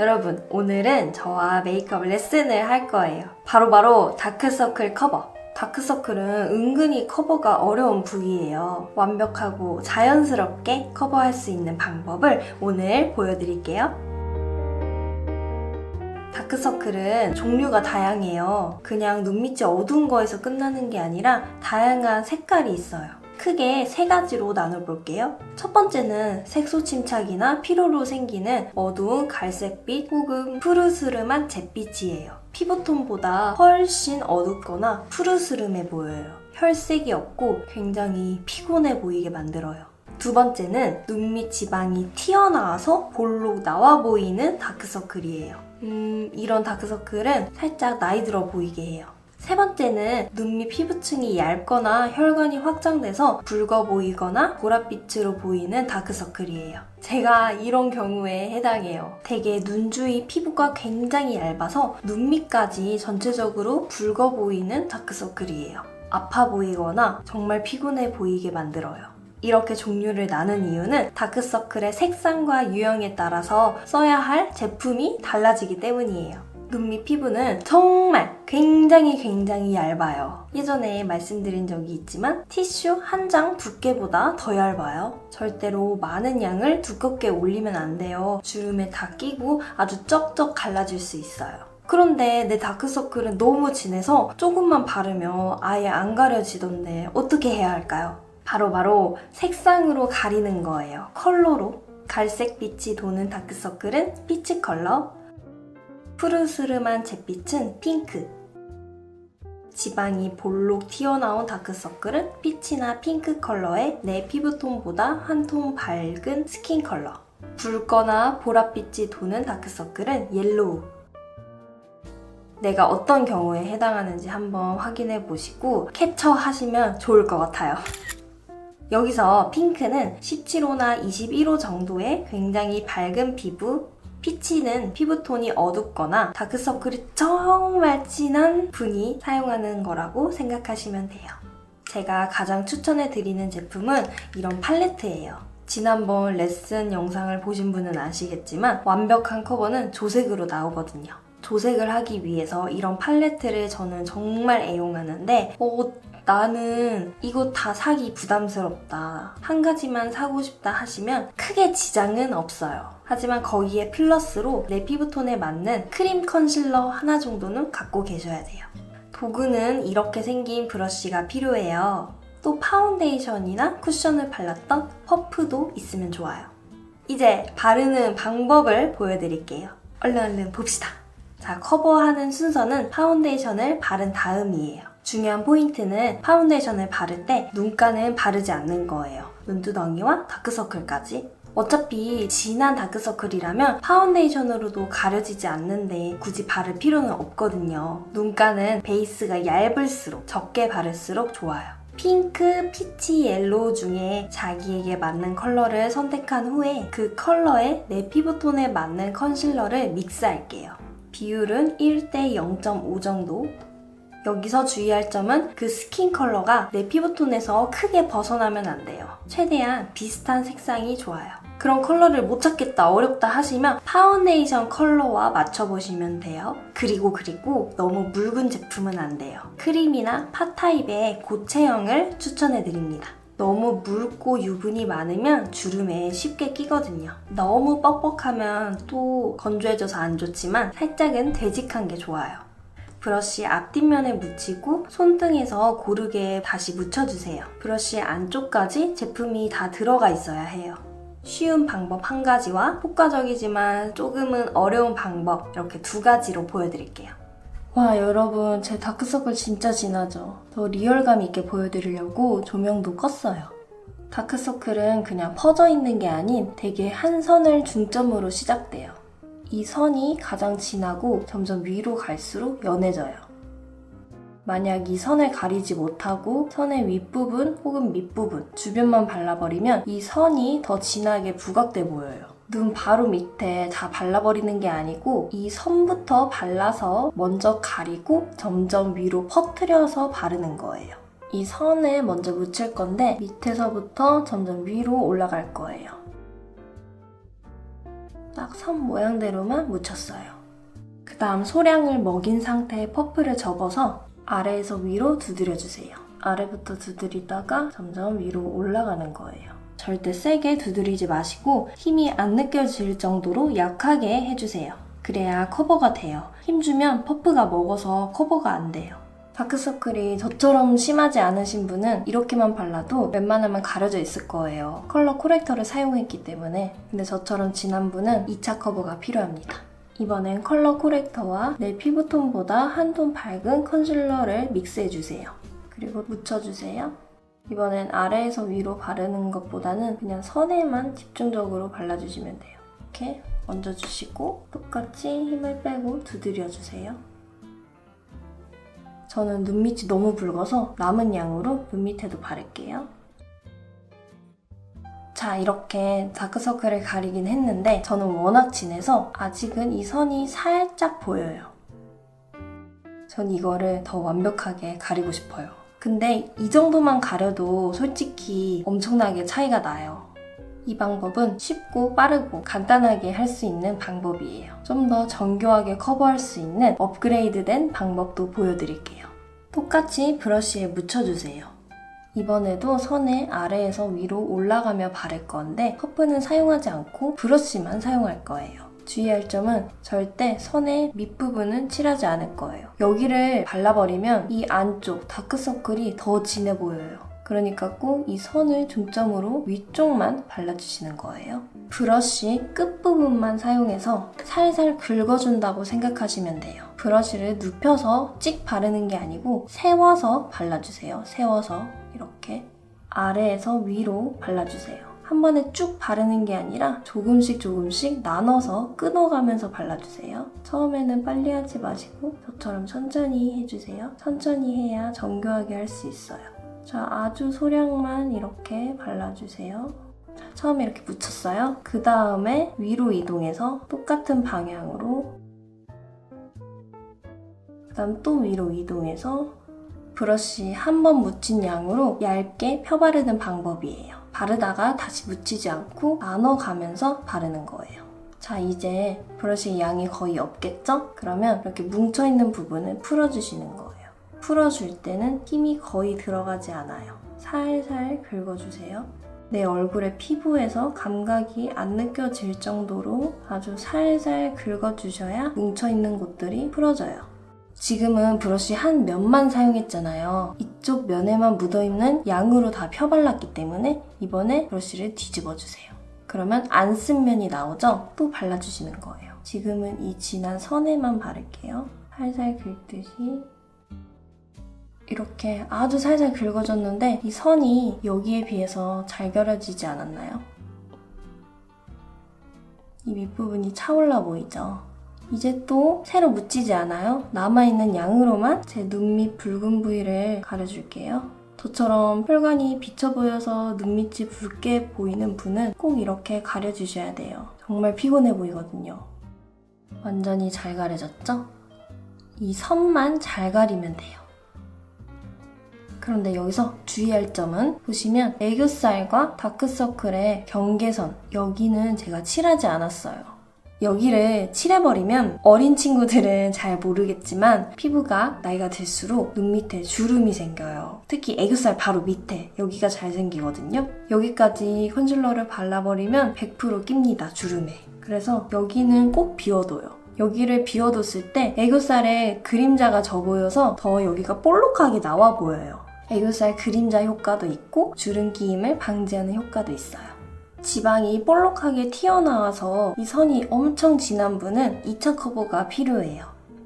여러분, 오늘은 저와 메이크업 레슨을 할 거예요. 바로 바로 다크서클 커버. 다크서클은 은근히 커버가 어려운 부위예요. 완벽하고 자연스럽게 커버할 수 있는 방법을 오늘 보여드릴게요. 다크서클은 종류가 다양해요. 그냥 눈 밑이 어두운 거에서 끝나는 게 아니라 다양한 색깔이 있어요. 크게 세 가지로 나눠볼게요. 첫 번째는 색소 침착이나 피로로 생기는 어두운 갈색빛 혹은 푸르스름한 잿빛이에요. 피부톤보다 훨씬 어둡거나 푸르스름해 보여요. 혈색이 없고 굉장히 피곤해 보이게 만들어요. 두 번째는 눈 밑 지방이 튀어나와서 볼록 나와 보이는 다크서클이에요. 음, 이런 다크서클은 살짝 나이 들어 보이게 해요. 세 번째는 눈 밑 피부층이 얇거나 혈관이 확장돼서 붉어 보이거나 보랏빛으로 보이는 다크서클이에요. 제가 이런 경우에 해당해요. 되게 눈 주위 피부가 굉장히 얇아서 눈 밑까지 전체적으로 붉어 보이는 다크서클이에요. 아파 보이거나 정말 피곤해 보이게 만들어요. 이렇게 종류를 나눈 이유는 다크서클의 색상과 유형에 따라서 써야 할 제품이 달라지기 때문이에요. 눈밑 피부는 정말 굉장히 굉장히 얇아요. 예전에 말씀드린 적이 있지만 티슈 한 장 두께보다 더 얇아요. 절대로 많은 양을 두껍게 올리면 안 돼요. 주름에 다 끼고 아주 쩍쩍 갈라질 수 있어요. 그런데 내 다크서클은 너무 진해서 조금만 바르면 아예 안 가려지던데 어떻게 해야 할까요? 바로바로 색상으로 가리는 거예요. 컬러로. 갈색 빛이 도는 다크서클은 피치 컬러, 푸르스름한 잿빛은 핑크, 지방이 볼록 튀어나온 다크서클은 피치나 핑크 컬러의 내 피부톤보다 한 톤 밝은 스킨 컬러, 붉거나 보랏빛이 도는 다크서클은 옐로우, 내가 어떤 경우에 해당하는지 한번 확인해 보시고 캡처 하시면 좋을 것 같아요. 여기서 핑크는 17호나 21호 정도의 굉장히 밝은 피부, 피치는 피부톤이 어둡거나 다크서클이 정말 진한 분이 사용하는 거라고 생각하시면 돼요. 제가 가장 추천해 드리는 제품은 이런 팔레트예요. 지난번 레슨 영상을 보신 분은 아시겠지만 완벽한 커버는 조색으로 나오거든요. 조색을 하기 위해서 이런 팔레트를 저는 정말 애용하는데 어, 나는 이거 다 사기 부담스럽다. 한 가지만 사고 싶다 하시면 크게 지장은 없어요. 하지만 거기에 플러스로 내 피부톤에 맞는 크림 컨실러 하나 정도는 갖고 계셔야 돼요. 도구는 이렇게 생긴 브러쉬가 필요해요. 또 파운데이션이나 쿠션을 발랐던 퍼프도 있으면 좋아요. 이제 바르는 방법을 보여드릴게요. 얼른 얼른 봅시다. 자, 커버하는 순서는 파운데이션을 바른 다음이에요. 중요한 포인트는 파운데이션을 바를 때 눈가는 바르지 않는 거예요. 눈두덩이와 다크서클까지. 어차피 진한 다크서클이라면 파운데이션으로도 가려지지 않는데 굳이 바를 필요는 없거든요. 눈가는 베이스가 얇을수록 적게 바를수록 좋아요. 핑크, 피치, 옐로우 중에 자기에게 맞는 컬러를 선택한 후에 그 컬러에 내 피부톤에 맞는 컨실러를 믹스할게요. 비율은 1대 0.5 정도 여기서 주의할 점은 그 스킨 컬러가 내 피부톤에서 크게 벗어나면 안 돼요. 최대한 비슷한 색상이 좋아요. 그런 컬러를 못 찾겠다, 어렵다 하시면 파운데이션 컬러와 맞춰보시면 돼요. 그리고 그리고 너무 묽은 제품은 안 돼요. 크림이나 파 타입의 고체형을 추천해드립니다. 너무 묽고 유분이 많으면 주름에 쉽게 끼거든요. 너무 뻑뻑하면 또 건조해져서 안 좋지만 살짝은 되직한 게 좋아요. 브러쉬 앞뒷면에 묻히고 손등에서 고르게 다시 묻혀주세요. 브러쉬 안쪽까지 제품이 다 들어가 있어야 해요. 쉬운 방법 한 가지와 효과적이지만 조금은 어려운 방법 이렇게 두 가지로 보여드릴게요. 와 여러분 제 다크서클 진짜 진하죠? 더 리얼감 있게 보여드리려고 조명도 껐어요. 다크서클은 그냥 퍼져 있는 게 아닌 되게 한 선을 중점으로 시작돼요. 이 선이 가장 진하고 점점 위로 갈수록 연해져요. 만약 이 선을 가리지 못하고 선의 윗부분 혹은 밑부분 주변만 발라버리면 이 선이 더 진하게 부각돼 보여요. 눈 바로 밑에 다 발라버리는 게 아니고 이 선부터 발라서 먼저 가리고 점점 위로 퍼트려서 바르는 거예요. 이 선에 먼저 묻힐 건데 밑에서부터 점점 위로 올라갈 거예요. 딱 선 모양대로만 묻혔어요. 그 다음 소량을 먹인 상태의 퍼프를 접어서 아래에서 위로 두드려주세요. 아래부터 두드리다가 점점 위로 올라가는 거예요. 절대 세게 두드리지 마시고 힘이 안 느껴질 정도로 약하게 해주세요. 그래야 커버가 돼요. 힘주면 퍼프가 먹어서 커버가 안 돼요. 다크서클이 저처럼 심하지 않으신 분은 이렇게만 발라도 웬만하면 가려져 있을 거예요. 컬러 코렉터를 사용했기 때문에. 근데 저처럼 진한 분은 2차 커버가 필요합니다. 이번엔 컬러 코렉터와 내 피부톤보다 한 톤 밝은 컨실러를 믹스해주세요. 그리고 묻혀주세요. 이번엔 아래에서 위로 바르는 것보다는 그냥 선에만 집중적으로 발라주시면 돼요. 이렇게 얹어주시고 똑같이 힘을 빼고 두드려주세요. 저는 눈 밑이 너무 붉어서 남은 양으로 눈 밑에도 바를게요. 자, 이렇게 다크서클을 가리긴 했는데 저는 워낙 진해서 아직은 이 선이 살짝 보여요. 전 이거를 더 완벽하게 가리고 싶어요. 근데 이 정도만 가려도 솔직히 엄청나게 차이가 나요. 이 방법은 쉽고 빠르고 간단하게 할 수 있는 방법이에요. 좀 더 정교하게 커버할 수 있는 업그레이드된 방법도 보여드릴게요. 똑같이 브러쉬에 묻혀주세요. 이번에도 선의 아래에서 위로 올라가며 바를 건데 퍼프는 사용하지 않고 브러쉬만 사용할 거예요. 주의할 점은 절대 선의 밑부분은 칠하지 않을 거예요. 여기를 발라버리면 이 안쪽 다크서클이 더 진해 보여요. 그러니까 꼭 이 선을 중점으로 위쪽만 발라주시는 거예요. 브러쉬 끝부분만 사용해서 살살 긁어준다고 생각하시면 돼요. 브러쉬를 눕혀서 찍 바르는 게 아니고 세워서 발라주세요. 세워서 이렇게 아래에서 위로 발라주세요. 한 번에 쭉 바르는 게 아니라 조금씩 조금씩 나눠서 끊어가면서 발라주세요. 처음에는 빨리 하지 마시고 저처럼 천천히 해주세요. 천천히 해야 정교하게 할 수 있어요. 자, 아주 소량만 이렇게 발라주세요. 자, 처음에 이렇게 묻혔어요. 그 다음에 위로 이동해서 똑같은 방향으로 그 다음 또 위로 이동해서 브러쉬 한 번 묻힌 양으로 얇게 펴바르는 방법이에요. 바르다가 다시 묻히지 않고 나눠가면서 바르는 거예요. 자, 이제 브러쉬 양이 거의 없겠죠? 그러면 이렇게 뭉쳐있는 부분을 풀어주시는 거예요. 풀어줄 때는 힘이 거의 들어가지 않아요. 살살 긁어주세요. 내 얼굴의 피부에서 감각이 안 느껴질 정도로 아주 살살 긁어주셔야 뭉쳐있는 곳들이 풀어져요. 지금은 브러쉬 한 면만 사용했잖아요. 이쪽 면에만 묻어있는 양으로 다 펴발랐기 때문에 이번에 브러쉬를 뒤집어주세요. 그러면 안 쓴 면이 나오죠? 또 발라주시는 거예요. 지금은 이 진한 선에만 바를게요. 살살 긁듯이 이렇게 아주 살살 긁어줬는데 이 선이 여기에 비해서 잘 그려지지 않았나요? 이 밑부분이 차올라 보이죠? 이제 또 새로 묻히지 않아요. 남아있는 양으로만 제 눈 밑 붉은 부위를 가려줄게요. 저처럼 혈관이 비쳐 보여서 눈 밑이 붉게 보이는 분은 꼭 이렇게 가려주셔야 돼요. 정말 피곤해 보이거든요. 완전히 잘 가려졌죠? 이 선만 잘 가리면 돼요. 그런데 여기서 주의할 점은 보시면 애교살과 다크서클의 경계선 여기는 제가 칠하지 않았어요. 여기를 칠해버리면 어린 친구들은 잘 모르겠지만 피부가 나이가 들수록 눈 밑에 주름이 생겨요. 특히 애교살 바로 밑에 여기가 잘 생기거든요. 여기까지 컨실러를 발라버리면 100% 낍니다, 주름에. 그래서 여기는 꼭 비워둬요. 여기를 비워뒀을 때 애교살에 그림자가 져 보여서 더 여기가 볼록하게 나와 보여요. 애교살 그림자 효과도 있고 주름 끼임을 방지하는 효과도 있어요. 지방이 볼록하게 튀어나와서 이 선이 엄청 진한 분은 2차 커버가 필요해요.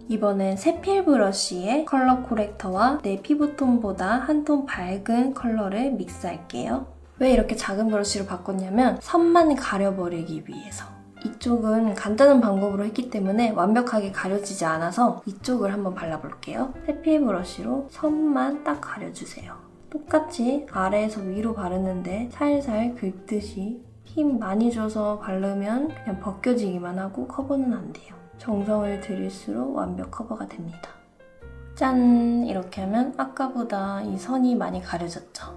이번엔 세필 브러쉬에 컬러 코렉터와 내 피부톤보다 한 톤 밝은 컬러를 믹스할게요. 왜 이렇게 작은 브러쉬로 바꿨냐면 선만 가려버리기 위해서. 이쪽은 간단한 방법으로 했기 때문에 완벽하게 가려지지 않아서 이쪽을 한번 발라볼게요. 세필 브러쉬로 선만 딱 가려주세요. 똑같이 아래에서 위로 바르는데 살살 긁듯이 힘 많이 줘서 바르면 그냥 벗겨지기만 하고 커버는 안 돼요. 정성을 들일수록 완벽 커버가 됩니다. 짠! 이렇게 하면 아까보다 이 선이 많이 가려졌죠?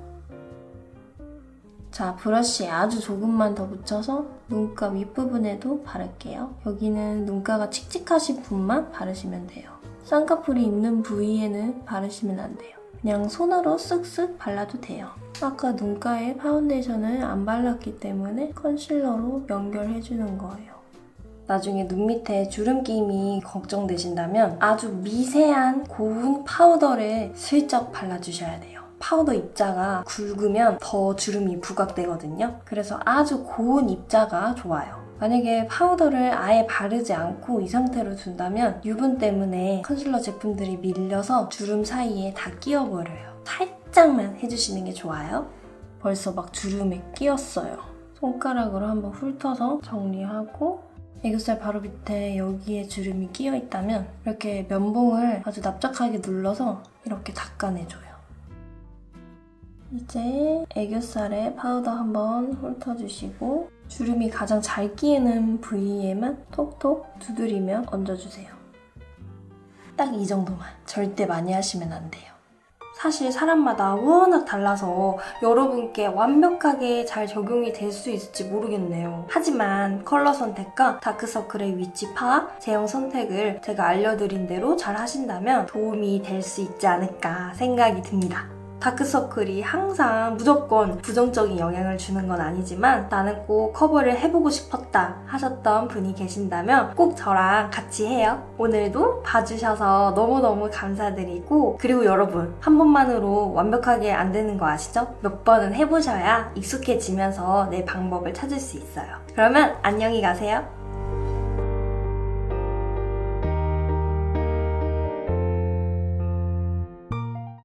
자, 브러쉬에 아주 조금만 더 묻혀서 눈가 윗부분에도 바를게요. 여기는 눈가가 칙칙하신 분만 바르시면 돼요. 쌍꺼풀이 있는 부위에는 바르시면 안 돼요. 그냥 손으로 쓱쓱 발라도 돼요. 아까 눈가에 파운데이션을 안 발랐기 때문에 컨실러로 연결해주는 거예요. 나중에 눈 밑에 주름 끼임이 걱정되신다면 아주 미세한 고운 파우더를 슬쩍 발라주셔야 돼요. 파우더 입자가 굵으면 더 주름이 부각되거든요. 그래서 아주 고운 입자가 좋아요. 만약에 파우더를 아예 바르지 않고 이 상태로 둔다면 유분 때문에 컨실러 제품들이 밀려서 주름 사이에 다 끼어버려요. 살짝만 해주시는 게 좋아요. 벌써 막 주름에 끼었어요. 손가락으로 한번 훑어서 정리하고 애교살 바로 밑에 여기에 주름이 끼어 있다면 이렇게 면봉을 아주 납작하게 눌러서 이렇게 닦아내줘요. 이제 애교살에 파우더 한번 훑어주시고 주름이 가장 잘 끼는 부위에만 톡톡 두드리며 얹어주세요. 딱 이 정도만. 절대 많이 하시면 안 돼요. 사실 사람마다 워낙 달라서 여러분께 완벽하게 잘 적용이 될 수 있을지 모르겠네요. 하지만 컬러 선택과 다크서클의 위치 파악, 제형 선택을 제가 알려드린 대로 잘 하신다면 도움이 될 수 있지 않을까 생각이 듭니다. 다크서클이 항상 무조건 부정적인 영향을 주는 건 아니지만 나는 꼭 커버를 해보고 싶었다 하셨던 분이 계신다면 꼭 저랑 같이 해요. 오늘도 봐주셔서 너무너무 감사드리고 그리고 여러분 한 번만으로 완벽하게 안 되는 거 아시죠? 몇 번은 해보셔야 익숙해지면서 내 방법을 찾을 수 있어요. 그러면 안녕히 가세요.